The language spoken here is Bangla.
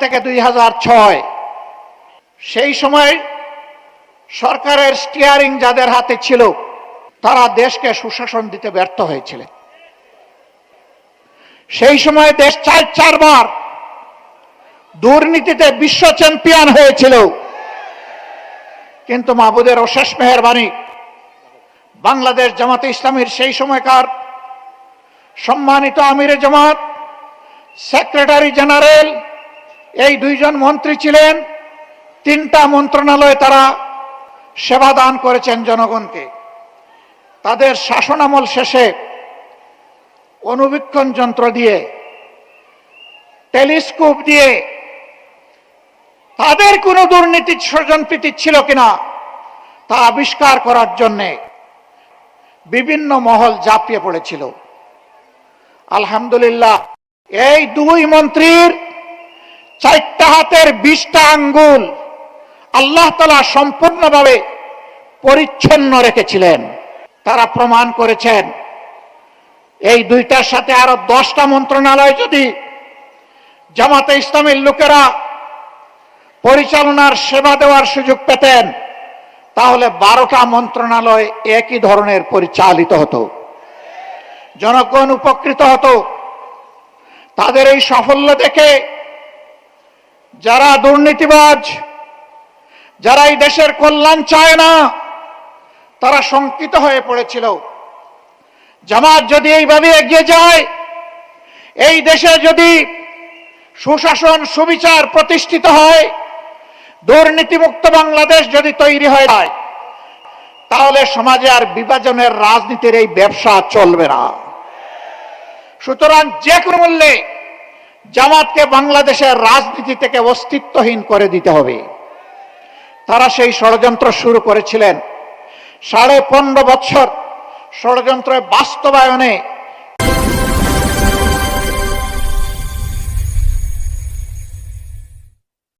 থেকে দুই হাজার ছয়। সেই সময় সরকারের স্টিয়ারিং যাদের হাতে ছিল, তারা দেশকে সুশাসন দিতে ব্যর্থ হয়েছিলেন। সেই সময় দেশ চার, চারবার দুর্নীতিতে বিশ্ব চ্যাম্পিয়ন হয়েছিল। কিন্তু মাহবুদের অশেষ মেহরবানি, বাংলাদেশ জামাতে ইসলামীর সেই সময়কার সম্মানিত আমিরে জামাত, সেক্রেটারি জেনারেল এই দুইজন মন্ত্রী ছিলেন। তিনটা মন্ত্রণালয়ে তারা সেবা দান করেছেন জনগণকে। তাদের শাসনামল শেষে অনুবীক্ষণ যন্ত্র দিয়ে টেলিস্কোপ দিয়ে তাদের কোনো দুর্নীতি স্বজনপ্রীতি ছিল কিনা তা আবিষ্কার করার জন্যে বিভিন্ন মহল ঝাঁপিয়ে পড়েছিল। আলহামদুলিল্লাহ, এই দুই মন্ত্রীর চারটা হাতের বিশটা আঙ্গুল আল্লাহ তালা সম্পূর্ণভাবে পরিচ্ছন্ন রেখেছিলেন। তারা প্রমাণ করেছেন, এই দুইটার সাথে আরও দশটা মন্ত্রণালয় যদি জামাতে ইসলামের লোকেরা পরিচালনার সেবা দেওয়ার সুযোগ পেতেন, তাহলে বারোটা মন্ত্রণালয় একই ধরনের পরিচালিত হতো। জনগণ উপকৃত হতো। তাদের এই সাফল্য দেখে যারা দুর্নীতিবাজ, যারা এই দেশের কল্যাণ চায় না, তারা শঙ্কিত হয়ে পড়েছিল। জামাত যদি এইভাবে এগিয়ে যায়, এই দেশে যদি সুশাসন সুবিচার প্রতিষ্ঠিত হয়, দুর্নীতিমুক্ত বাংলাদেশ যদি তৈরি হয়ে যায়, তাহলে সমাজে আর বিভাজনের রাজনীতির এই ব্যবসা চলবে না। সুতরাং যে কোনো মূল্যে জামাতকে বাংলাদেশের রাজনীতি থেকে অস্তিত্বহীন করে দিতে হবে। তারা সেই ষড়যন্ত্র শুরু করেছিলেন। সাড়ে পনেরো বছর ষড়যন্ত্রের বাস্তবায়নে